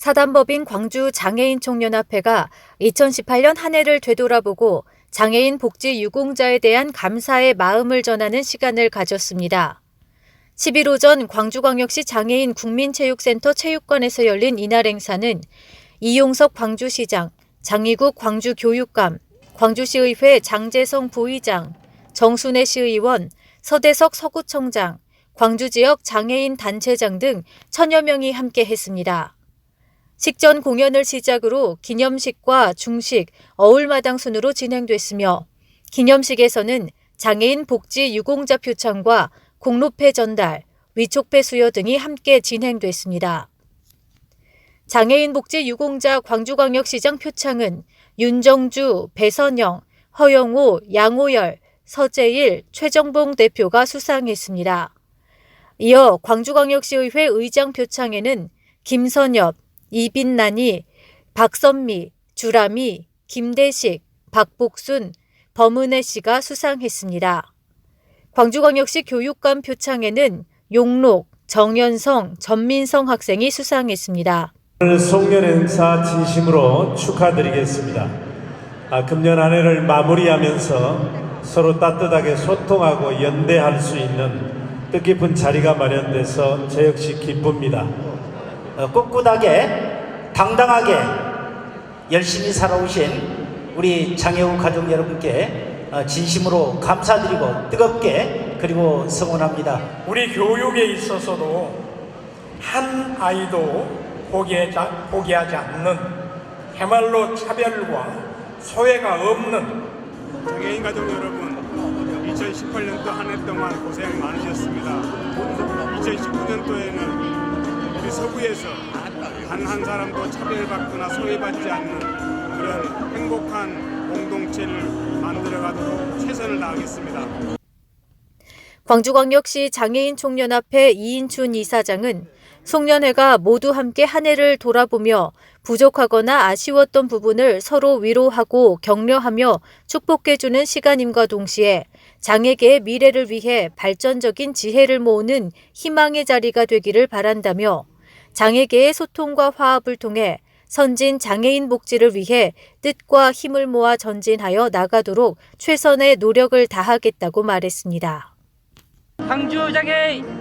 사단법인 광주 장애인 총연합회가 2018년 한 해를 되돌아보고 장애인 복지 유공자에 대한 감사의 마음을 전하는 시간을 가졌습니다. 10일 오전 광주광역시 장애인 국민체육센터 체육관에서 열린 이날 행사는 이용석 광주시장, 장희국 광주교육감, 광주시의회 장재성 부의장, 정순애 시의원, 서대석 서구청장, 광주지역 장애인 단체장 등 천여 명이 함께 했습니다. 식전 공연을 시작으로 기념식과 중식, 어울마당 순으로 진행됐으며 기념식에서는 장애인 복지 유공자 표창과 공로패 전달, 위촉패 수여 등이 함께 진행됐습니다. 장애인 복지 유공자 광주광역시장 표창은 윤정주, 배선영, 허영호, 양호열, 서재일, 최정봉 대표가 수상했습니다. 이어 광주광역시의회 의장 표창에는 김선엽, 이빈난이, 박선미, 주라미, 김대식, 박복순, 범은혜 씨가 수상했습니다. 광주광역시 교육감 표창에는 용록, 정연성, 전민성 학생이 수상했습니다. 송년 행사 진심으로 축하드리겠습니다. 아, 금년 한 해를 마무리하면서 서로 따뜻하게 소통하고 연대할 수 있는 뜻깊은 자리가 마련돼서 저 역시 기쁩니다. 어, 꿋꿋하게 당당하게 열심히 살아오신 우리 장애우 가족 여러분께 어, 진심으로 감사드리고 뜨겁게 그리고 성원합니다. 우리 교육에 있어서도 한 아이도 포기하지, 포기하지 않는 해말로 차별과 소외가 없는 장애인 가족 여러분, 2018년도 한 해 동안 고생 많으셨습니다. 2019년도에는 우리 서구에서 단 한 사람도 차별받거나 소외받지 않는 그런 행복한 공동체를 만들어가도록 최선을 다하겠습니다. 광주광역시 장애인 총연합회 이인춘 이사장은 송년회가 모두 함께 한 해를 돌아보며 부족하거나 아쉬웠던 부분을 서로 위로하고 격려하며 축복해주는 시간임과 동시에 장애계의 미래를 위해 발전적인 지혜를 모으는 희망의 자리가 되기를 바란다며 장애계의 소통과 화합을 통해 선진 장애인 복지를 위해 뜻과 힘을 모아 전진하여 나가도록 최선의 노력을 다하겠다고 말했습니다. 광주 장애인